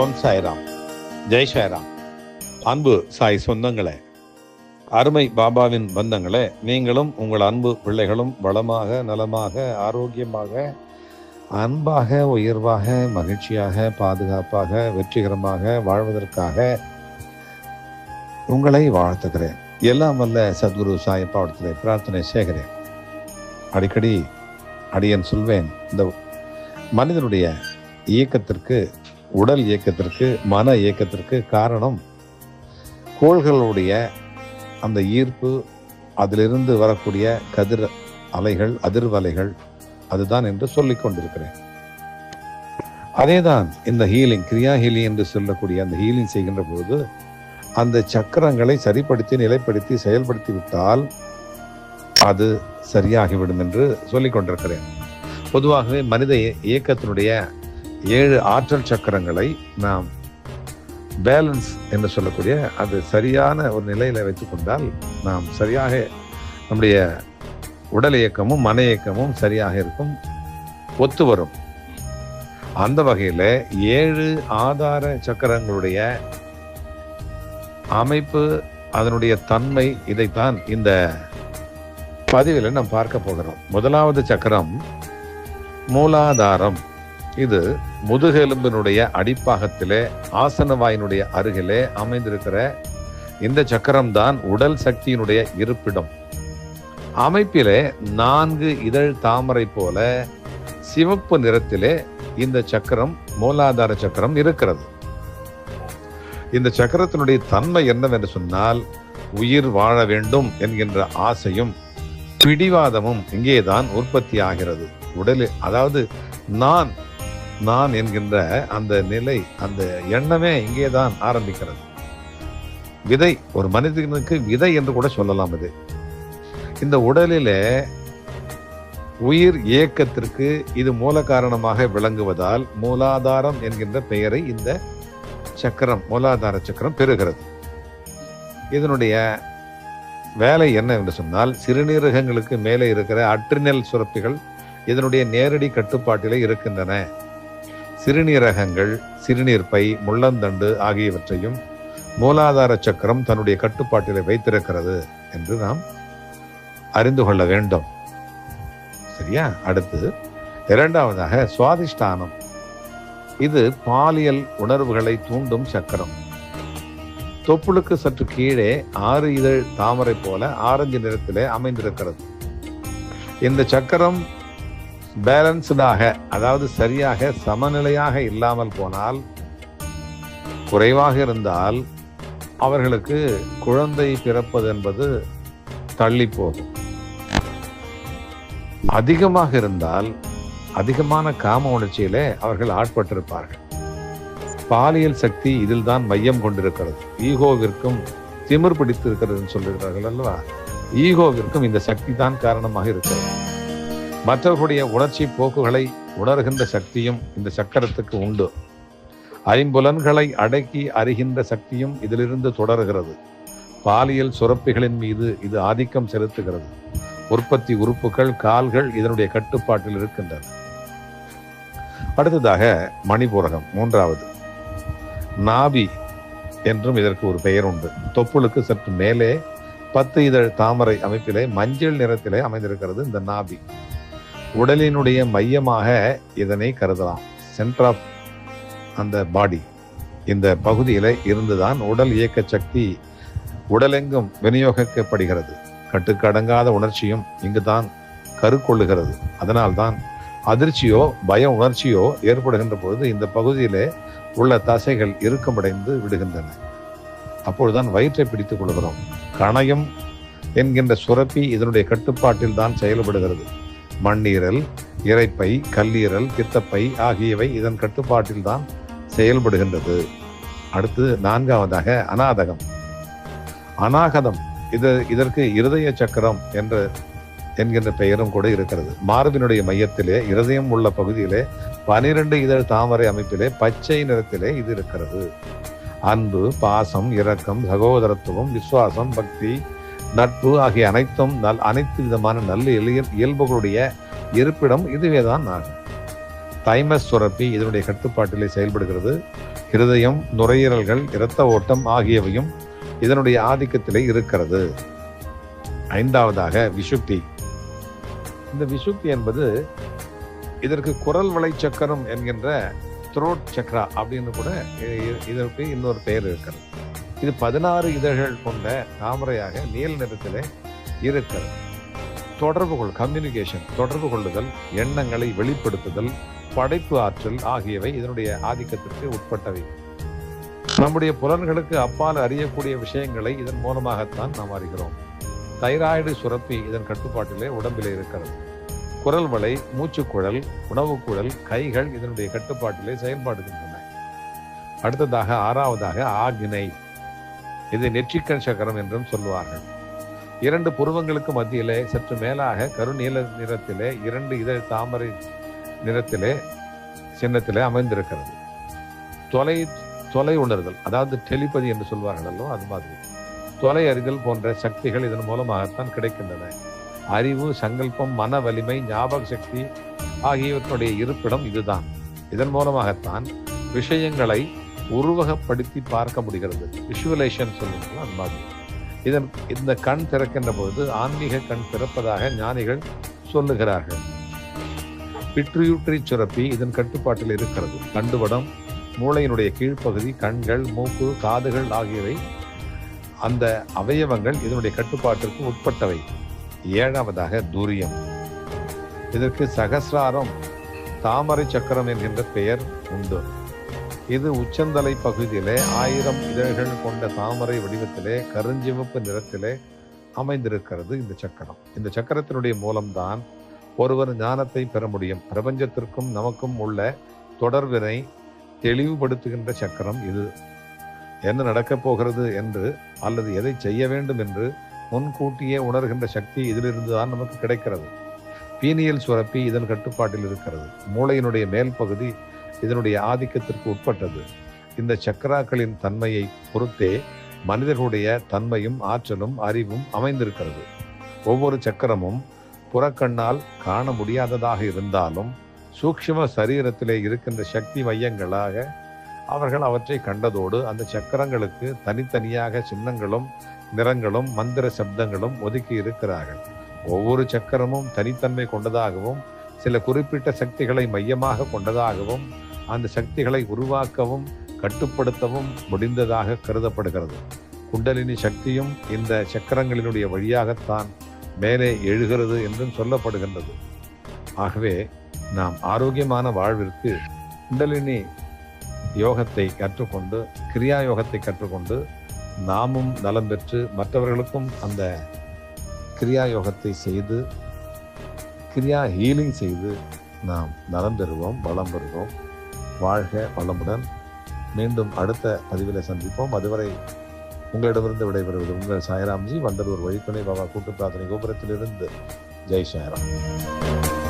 ஓம் சாய்ராம். ஜெய் சாய்ராம். அன்பு சாய் சொந்தங்களே அருமை பாபாவின் பந்தங்களே நீங்களும் உங்கள் அன்பு பிள்ளைகளும் வளமாக நலமாக ஆரோக்கியமாக அன்பாக உயர்வாக மகிழ்ச்சியாக பாதுகாப்பாக வெற்றிகரமாக வாழ்வதற்காக உங்களை வாழ்த்துகிறேன். எல்லாம் வல்ல சத்குரு சாயப்பாவடத்தில் பிரார்த்தனை செய்கிறேன். அடிக்கடி அடியன் சொல்வேன் இந்த மனிதனுடைய இயக்கத்திற்கு உடல் இயக்கத்திற்கு மன இயக்கத்திற்கு காரணம் கோள்களுடைய அந்த ஈர்ப்பு அதிலிருந்து வரக்கூடிய கதிர் அலைகள் அதிர்வலைகள் அதுதான் என்று சொல்லிக் கொண்டிருக்கிறேன். அதேதான் இந்த ஹீலிங் கிரியா ஹீலிங் என்று சொல்லக்கூடிய அந்த ஹீலிங் செய்கின்ற பொழுது அந்த சக்கரங்களை சரிப்படுத்தி நிலைப்படுத்தி செயல்படுத்தி விட்டால் அது சரியாகிவிடும் என்று சொல்லிக் கொண்டிருக்கிறேன். பொதுவாகவே மனித இயக்கத்தினுடைய ஏழு ஆற்றல் சக்கரங்களை நாம் பேலன்ஸ் என்று சொல்லக்கூடிய அது சரியான ஒரு நிலையில வைத்துக்கொண்டால் நாம் சரியாக நம்முடைய உடல் இயக்கமும் மன இயக்கமும் சரியாக இருக்கும் ஒத்து வரும். அந்த வகையில் ஏழு ஆதார சக்கரங்களுடைய அமைப்பு அதனுடைய தன்மை இதைத்தான் இந்த பதிவில் நாம் பார்க்க போகிறோம். முதலாவது சக்கரம் மூலாதாரம். இது முதுகெலும்பினுடைய அடிப்பாகத்திலே ஆசனவாயினுடைய அருகிலே அமைந்திருக்கிற இந்த சக்கரம் தான் உடல் சக்தியினுடைய இருப்பிடம். அமைப்பிலே நான்கு இதழ் தாமரை போல சிவப்பு நிறத்திலே இந்த சக்கரம் மூலாதார சக்கரம் இருக்கிறது. இந்த சக்கரத்தினுடைய தன்மை என்னவென்று சொன்னால் உயிர் வாழ வேண்டும் என்கின்ற ஆசையும் பிடிவாதமும் இங்கேதான் உற்பத்தி ஆகிறது உடலில் அதாவது நான் நான் என்கின்ற அந்த நிலை அந்த எண்ணமே இங்கே தான் ஆரம்பிக்கிறது. விதை ஒரு மனிதனுக்கு விதை என்று கூட சொல்லலாம் இது. இந்த உடலிலே உயிர் இயக்கத்திற்கு இது மூல காரணமாக விளங்குவதால் மூலாதாரம் என்கின்ற பெயரை இந்த சக்கரம் மூலாதார சக்கரம் பெறுகிறது. இதனுடைய வேலை என்ன என்று சொன்னால் சிறுநீரகங்களுக்கு மேலே இருக்கிற அட்ரினல் சுரப்பிகள் இதனுடைய நேரடி கட்டுப்பாட்டிலே இருக்கின்றன. சிறுநீரகங்கள் சிறுநீர் பை முள்ளந்தண்டு ஆகியவற்றையும் மூலாதார சக்கரம் தன்னுடைய கட்டுப்பாட்டிலே வைத்திருக்கிறது என்று நாம் அறிந்து கொள்ள வேண்டும். சரியா? அடுத்து இரண்டாவதாக சுவாதிஷ்டானம். இது பாலியல் உணர்வுகளை தூண்டும் சக்கரம். தொப்புளுக்கு சற்று கீழே ஆறு இதழ் தாமரை போல ஆரஞ்சு நிறத்திலே அமைந்திருக்கிறது. இந்த சக்கரம் பேலன்ஸ்டாக அதாவது சரியாக சமநிலையாக இல்லாமல் போனால் குறைவாக இருந்தால் அவர்களுக்கு குழந்தை பிறப்பது என்பது தள்ளி போகும் அதிகமாக இருந்தால் அதிகமான காம உணர்ச்சியிலே அவர்கள் ஆட்பட்டிருப்பார்கள். பாலியல் சக்தி இதில் தான் மையம் கொண்டிருக்கிறது. ஈகோவிற்கும் திமிர் பிடித்து இருக்கிறது சொல்லுகிறார்கள் அல்லவா? ஈகோவிற்கும் இந்த சக்தி தான் காரணமாக இருக்கிறது. மற்றவர்களுடைய உணர்ச்சி போக்குகளை உணர்கின்ற சக்தியும் இந்த சக்கரத்துக்கு உண்டு. ஐம்புலன்களை அடக்கி அறிகின்ற சக்தியும் இதிலிருந்து தொடர்கிறது. பாலியல் சுரப்பிகளின் மீது இது ஆதிக்கம் செலுத்துகிறது. உற்பத்தி உறுப்புகள் கால்கள் இதனுடைய கட்டுப்பாட்டில் இருக்கின்றன. அடுத்ததாக மணிபூரகம் மூன்றாவது. நாபி என்றும் இதற்கு ஒரு பெயர் உண்டு. தொப்புளுக்கு சற்று மேலே பத்து இதழ் தாமரை அமைப்பிலே மஞ்சள் நிறத்திலே அமைந்திருக்கிறது இந்த நாபி. உடலினுடைய மையமாக இதனை கருதலாம். சென்டர் ஆஃப் அந்த பாடி இந்த பகுதியில் இருந்துதான் உடல் இயக்க சக்தி உடலெங்கும் விநியோகிக்கப்படுகிறது. கட்டுக்கடங்காத உணர்ச்சியும் இங்கு தான் கருக்கொள்ளுகிறது. அதனால்தான் அதிர்ச்சியோ பய உணர்ச்சியோ ஏற்படுகின்ற பொழுது இந்த பகுதியிலே உள்ள தசைகள் இறுக்கமடைந்து விடுகின்றன. அப்பொழுதுதான் வயிற்றை பிடித்துக் கொள்கிறோம். கணையம் என்கின்ற சுரப்பி இதனுடைய கட்டுப்பாட்டில் தான் செயல்படுகிறது. மண்ணீரல் இறைப்பை கல்லீரல் பித்தப்பை ஆகியவை இதன் கட்டுப்பாட்டில் தான் செயல்படுகின்றது. அடுத்து நான்காவதாக அநாதகம். அநாகதம் இது இதற்கு இருதய சக்கரம் என்ற என்கின்ற பெயரும் கூட இருக்கிறது. மார்பினுடைய மையத்திலே இருதயம் உள்ள பகுதியிலே பனிரெண்டு இதழ் தாமரை அமைப்பிலே பச்சை நிறத்திலே இது இருக்கிறது. அன்பு பாசம் இரக்கம் சகோதரத்துவம் விசுவாசம் பக்தி நட்பு ஆகிய அனைத்தும் நல் அனைத்து விதமான நல்ல இயல்புகளுடைய இருப்பிடம் இதுவே தான் ஆகும். தைமஸ் சுரப்பி இதனுடைய கட்டுப்பாட்டிலே செயல்படுகிறது. இருதயம் நுரையீரல்கள் இரத்த ஓட்டம் ஆகியவையும் இதனுடைய ஆதிக்கத்திலே இருக்கிறது. ஐந்தாவதாக விஷுப்தி இந்த விஷுப்தி என்பது இதற்கு குரல் வளை சக்கரம் என்கின்ற த்ரோட் சக்ரா அப்படின்னு கூட இதற்கு இன்னொரு பெயர் இருக்கிறது. இது பதினாறு இதழ்கள் கொண்ட தாமரையாக நீல நிறத்தில் இருக்கிறது. தொடர்பு கொள் கம்யூனிகேஷன் தொடர்பு கொள்ளுதல் எண்ணங்களை வெளிப்படுத்துதல் படைப்பு ஆற்றல் ஆகியவை இதனுடைய ஆதிக்கத்திற்கு உட்பட்டவை. நம்முடைய புலன்களுக்கு அப்பால் அறியக்கூடிய விஷயங்களை இதன் மூலமாகத்தான் நாம் அறிகிறோம். தைராய்டு சுரப்பி இதன் கட்டுப்பாட்டிலே உடம்பில் இருக்கிறது. குரல் வலை மூச்சுக்குழல் உணவுக்குழல் கைகள் இதனுடைய கட்டுப்பாட்டிலே செயல்பாடுகின்றன. அடுத்ததாக ஆறாவதாக ஆக்னை இது நெற்றிக்கண் சக்கரம் என்றும் சொல்லுவார்கள். இரண்டு புருவங்களுக்கு மத்தியிலே சற்று மேலாக கருநீல நிறத்திலே இரண்டு இதழ் தாமரை நிறத்திலே சின்னத்திலே அமைந்திருக்கிறது. தொலை தொலை உணர்தல் அதாவது டெலிபதி என்று சொல்வார்கள் அல்லவோ அது மாதிரி. தொலை அறிதல் போன்ற சக்திகள் இதன் மூலமாகத்தான் கிடைக்கின்றன. அறிவு சங்கல்பம் மன வலிமை ஞாபக சக்தி ஆகியவற்றுடைய இருப்பிடம் இதுதான். இதன் மூலமாகத்தான் விஷயங்களை உருவகப்படுத்தி பார்க்க முடிகிறது. விஷுவலேஷன் சொல்லுங்கள் அந்த மாதிரி இதன் இந்த கண் திறக்கின்ற பொழுது ஆன்மீக கண் திறப்பதாக ஞானிகள் சொல்லுகிறார்கள். பிட்ரியூட்ரி சுரப்பி இதன் கட்டுப்பாட்டில் இருக்கிறது. கண்டுவடம் மூளையினுடைய கீழ்ப்பகுதி கண்கள் மூக்கு காதுகள் ஆகியவை அந்த அவயவங்கள் இதனுடைய கட்டுப்பாட்டிற்கு உட்பட்டவை. ஏழாவதாக துரியம். இதற்கு சகசிராரம் தாமரை சக்கரம் என்கின்ற பெயர் உண்டு. இது உச்சந்தலை பகுதியிலே ஆயிரம் இதழ்கள் கொண்ட தாமரை வடிவத்திலே கருஞ்சிவப்பு நிறத்திலே அமைந்திருக்கிறது இந்த சக்கரம். இந்த சக்கரத்தினுடைய மூலம்தான் ஒருவர் ஞானத்தை பெற முடியும். பிரபஞ்சத்திற்கும் நமக்கும் உள்ள தொடர்பினை தெளிவுபடுத்துகின்ற சக்கரம் இது. என்ன நடக்கப் போகிறது என்று அல்லது எதை செய்ய வேண்டும் என்று முன்கூட்டியே உணர்கின்ற சக்தி இதிலிருந்து தான் நமக்கு கிடைக்கிறது. பீனியல் சுரப்பி இதன் கட்டுப்பாட்டில் இருக்கிறது. மூளையினுடைய மேல் பகுதி இதனுடைய ஆதிக்கத்திற்கு உட்பட்டது. இந்த சக்கராக்களின் தன்மையை பொறுத்தே மனிதர்களுடைய தன்மையும் ஆற்றலும் அறிவும் அமைந்திருக்கிறது. ஒவ்வொரு சக்கரமும் புறக்கண்ணால் காண முடியாததாக இருந்தாலும் சூக்ஷ்ம சரீரத்திலே இருக்கின்ற சக்தி மையங்களாக அவர்கள் அவற்றை கண்டதோடு அந்த சக்கரங்களுக்கு தனித்தனியாக சின்னங்களும் நிறங்களும் மந்திர சப்தங்களும் ஒதுக்கி இருக்கிறார்கள். ஒவ்வொரு சக்கரமும் தனித்தன்மை கொண்டதாகவும் சில குறிப்பிட்ட சக்திகளை மையமாக கொண்டதாகவும் அந்த சக்திகளை உருவாக்கவும் கட்டுப்படுத்தவும் முடிந்ததாக கருதப்படுகிறது. குண்டலினி சக்தியும் இந்த சக்கரங்களினுடைய வழியாகத்தான் மேலே எழுகிறது என்றும் சொல்லப்படுகின்றது. ஆகவே நாம் ஆரோக்கியமான வாழ்விற்கு குண்டலினி யோகத்தை கற்றுக்கொண்டு கிரியா யோகத்தை கற்றுக்கொண்டு நாமும் நலம் பெற்று மற்றவர்களுக்கும் அந்த கிரியா யோகத்தை செய்து கிரியா ஹீலிங் செய்து நாம் நலம் பெறுவோம் வளம் பெறுவோம். வாழ்க வளமுடன். மீண்டும் அடுத்த பதிவில் சந்திப்போம். அதுவரை உங்களிடமிருந்து விடைபெறுவது உங்கள் சாய்ராம்ஜி வண்டலூர் வழித்துணை பாபா கூட்டு பிரார்த்தனை கோபுரத்திலிருந்து. ஜெய் சாய்ராம்.